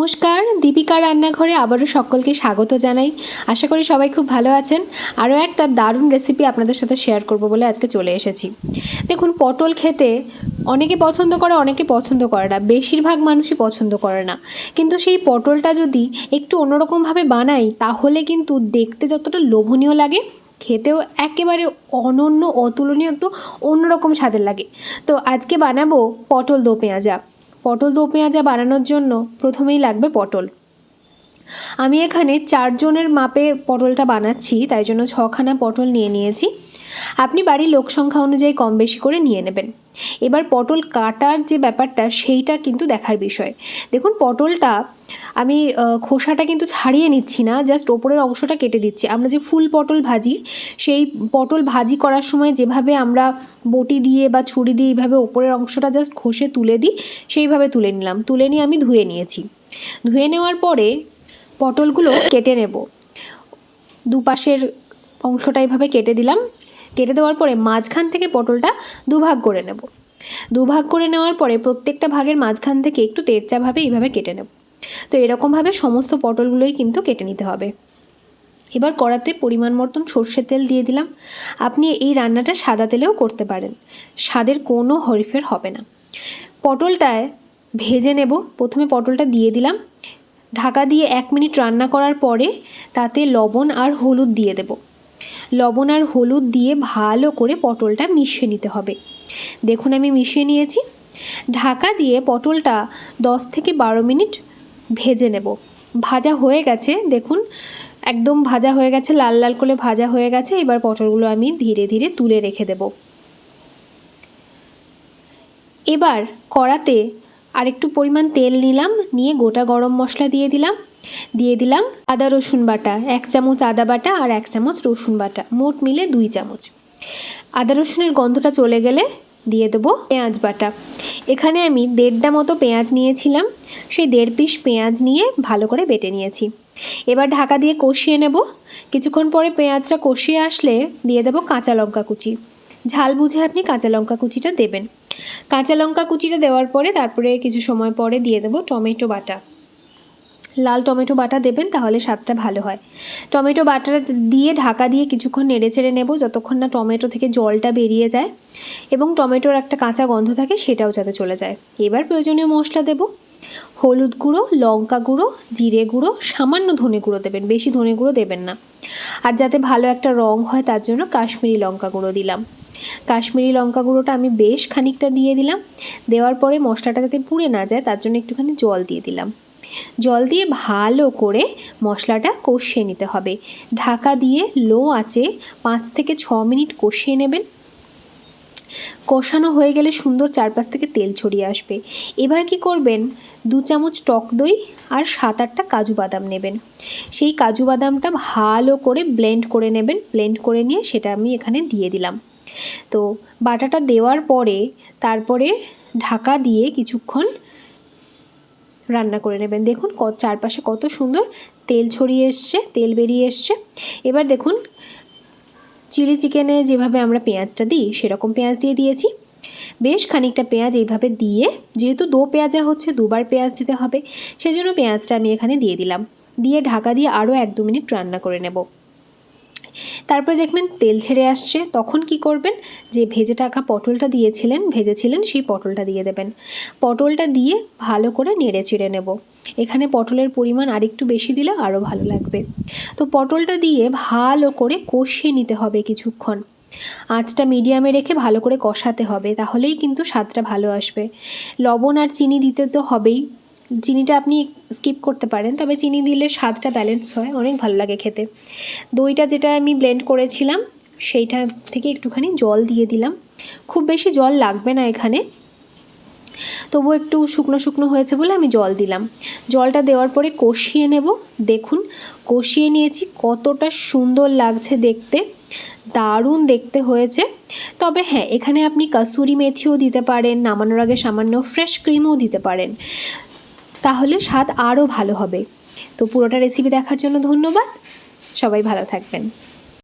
নমস্কার, দীপিকা রান্নাঘরে আবারও সকলকে স্বাগত জানাই। আশা করি সবাই খুব ভালো আছেন। আরও একটা দারুণ রেসিপি আপনাদের সাথে শেয়ার করব বলে আজকে চলে এসেছি। দেখুন, পটল খেতে অনেকে পছন্দ করে, অনেকে পছন্দ করে না। বেশিরভাগ মানুষই পছন্দ করে না। কিন্তু সেই পটলটা যদি একটু অন্যরকমভাবে বানাই, তাহলে কিন্তু দেখতে যতটা লোভনীয় লাগে, খেতেও একেবারে অনন্য, অতুলনীয়, একটু অন্যরকম স্বাদের লাগে। তো আজকে বানাবো পটল দো পেঁয়াজা। পটল দো পেঁয়াজা বানানোর জন্য প্রথমেই লাগবে পটল। আমি এখানে চারজনের মাপে পটলটা বানাচ্ছি, তাই জন্য ছখানা পটল নিয়ে নিয়েছি। আপনি বাড়ির লোক সংখ্যা অনুযায়ী কম বেশি করে নিয়ে নেবেন। এবার পটল কাটার যে ব্যাপারটা, সেইটা কিন্তু দেখার বিষয়। দেখুন, পটলটা আমি খোসাটা কিন্তু ছাড়িয়ে নিচ্ছি না, জাস্ট ওপরের অংশটা কেটে দিচ্ছি। আমরা যে ফুল পটল ভাজি, সেই পটল ভাজি করার সময় যেভাবে আমরা বটি দিয়ে বা ছুরি দিয়ে এইভাবে ওপরের অংশটা জাস্ট ঘষে তুলে দিই, সেইভাবে তুলে নিলাম। তুলে নিয়ে আমি ধুয়ে নিয়েছি। ধুয়ে নেওয়ার পরে পটলগুলো কেটে নেব। দুপাশের অংশটা এইভাবে কেটে দিলাম। কেটে দেওয়ার পরে মাঝখান থেকে পটলটা দুভাগ করে নেব। দুভাগ করে নেওয়ার পরে প্রত্যেকটা ভাগের মাঝখান থেকে একটু তেরচাভাবে এইভাবে কেটে নেব। তো এরকমভাবে সমস্ত পটলগুলোই কিন্তু কেটে নিতে হবে। এবার কড়াতে পরিমাণ মতন সর্ষের তেল দিয়ে দিলাম। আপনি এই রান্নাটা সাদা তেলেও করতে পারেন। স্বাদের কোনো হরিফের হবে না। পটলটায় ভেজে নেব। প্রথমে পটলটা দিয়ে দিলাম। ঢাকা দিয়ে এক মিনিট রান্না করার পরে তাতে লবণ আর হলুদ দিয়ে দেব। লবণ আর হলুদ দিয়ে ভালো করে পটলটা মিশিয়ে নিতে হবে। দেখুন আমি মিশিয়ে নিয়েছি। ঢাকা দিয়ে পটলটা দশ থেকে বারো মিনিট ভেজে নেব। ভাজা হয়ে গেছে, দেখুন, একদম ভাজা হয়ে গেছে, লাল লাল করে ভাজা হয়ে গেছে। এবার পটলগুলো আমি ধীরে ধীরে তুলে রেখে দেব। এবার কড়াতে আরেকটু পরিমাণ তেল নিলাম, নিয়ে গোটা গরম মশলা দিয়ে দিলাম। দিয়ে দিলাম আদা, রসুন বাটা, এক চামচ আদা বাটা আর এক চামচ রসুন বাটা, মোট মিলে দুই চামচ। আদা, রসুনের গন্ধটা চলে গেলে দিয়ে দেবো পেঁয়াজ বাটা। এখানে আমি দেড়টা মতো পেঁয়াজ নিয়েছিলাম, সেই দেড় পিস পেঁয়াজ নিয়ে ভালো করে বেটে নিয়েছি। এবার ঢাকা দিয়ে কষিয়ে নেব। কিছুক্ষণ পরে পেঁয়াজটা কষিয়ে আসলে দিয়ে দেবো কাঁচা লঙ্কা কুচি। ঝাল বুঝে আপনি কাঁচা লঙ্কা কুচিটা দেবেন। কাঁচা লঙ্কা কুচিটা দেওয়ার পরে তারপরে কিছু সময় পরে দিয়ে দেবো টমেটো বাটা। লাল টমেটো বাটা দেবেন তাহলে স্বাদটা ভালো হয়। টমেটো বাটাটা দিয়ে ঢাকা দিয়ে কিছুক্ষণ নেড়ে ছেড়ে নেব যতক্ষণ না টমেটো থেকে জলটা বেরিয়ে যায়। এবং টমেটোর একটা কাঁচা গন্ধ থাকে সেটাও যাতে চলে যায়। এবার প্রয়োজনীয় মশলা দেব। হলুদ গুঁড়ো, লঙ্কা গুঁড়ো, জিরে গুঁড়ো, সামান্য ধনে গুঁড়ো দেবেন, বেশি ধনে গুঁড়ো দেবেন না। আর যাতে ভালো একটা রং হয় তার জন্য কাশ্মীরি লঙ্কা গুঁড়ো দিলাম। কাশ্মীরি লঙ্কা গুঁড়োটা আমি বেশ খানিকটা দিয়ে দিলাম। দেওয়ার পরে মশলাটা যাতে পুড়ে না যায় তার জন্য একটুখানি জল দিয়ে দিলাম। জল দিয়ে ভালো করে মশলাটা কষিয়ে নিতে হবে। ঢাকা দিয়ে লো আঁচে পাঁচ থেকে ছ মিনিট কষিয়ে নেবেন। কষানো হয়ে গেলে সুন্দর চারপাশ থেকে তেল ছড়িয়ে আসবে। এবার কি করবেন? দু চামচ টক দই আর সাত আটটা কাজু বাদাম নেবেন। সেই কাজু বাদামটা ভালো করে ব্লেন্ড করে নেবেন। ব্লেন্ড করে নিয়ে সেটা আমি এখানে দিয়ে দিলাম। তো বাটাটা দেওয়ার পরে তারপরে ঢাকা দিয়ে কিছুক্ষণ রান্না করে নেবেন। দেখুন চারপাশে কত সুন্দর তেল ছড়িয়ে এসছে, তেল বেরিয়ে এসছে। এবার দেখুন চিলি চিকেনে যেভাবে আমরা পেঁয়াজটা দিই, সেরকম পেঁয়াজ দিয়ে দিয়েছি। বেশ খানিকটা পেঁয়াজ এইভাবে দিয়ে, যেহেতু দো পেঁয়াজা হচ্ছে দুবার পেঁয়াজ দিতে হবে, সেজন্য পেঁয়াজটা আমি এখানে দিয়ে দিলাম। দিয়ে ঢাকা দিয়ে আরও এক দু মিনিট রান্না করে নেব। তারপরে দেখবেন তেল ছেড়ে আসছে, তখন কি করবেন? যে ভেজে টাকা পটলটা দিয়েছিলেন, ভেজেছিলেন, সেই পটলটা দিয়ে দেবেন। পটলটা দিয়ে ভালো করে নেড়ে চেড়ে নেব। এখানে পটলের পরিমাণ আরেকটু বেশি দিলে আরও ভালো লাগবে। তো পটলটা দিয়ে ভালো করে কষিয়ে নিতে হবে কিছুক্ষণ। আঁচটা মিডিয়ামে রেখে ভালো করে কষাতে হবে, তাহলেই কিন্তু স্বাদটা ভালো আসবে। লবণ আর চিনি দিতে তো হবেই। চিনিটা আপনি স্কিপ করতে পারেন, তবে চিনি দিলে স্বাদটা ব্যালেন্স হয়, অনেক ভালো লাগে খেতে। দইটা যেটা আমি ব্লেন্ড করেছিলাম, সেইটা থেকে একটুখানি জল দিয়ে দিলাম। খুব বেশি জল লাগবে না এখানে। তবু একটু শুকনো শুকনো হয়েছে বলে আমি জল দিলাম। জলটা দেওয়ার পরে কষিয়ে নেব। দেখুন, কষিয়ে নিয়েছি, কতটা সুন্দর লাগছে দেখতে। দারুণ দেখতে হয়েছে। তবে হ্যাঁ এখানে আপনি কাসুরি মেথিও দিতে পারেন, নামানোর আগে সামান্য ফ্রেশ ক্রিমও দিতে পারেন। তাহলে স্বাদ আরও ভালো হবে। তো পুরোটা রেসিপি দেখার জন্য ধন্যবাদ। সবাই ভালো থাকবেন।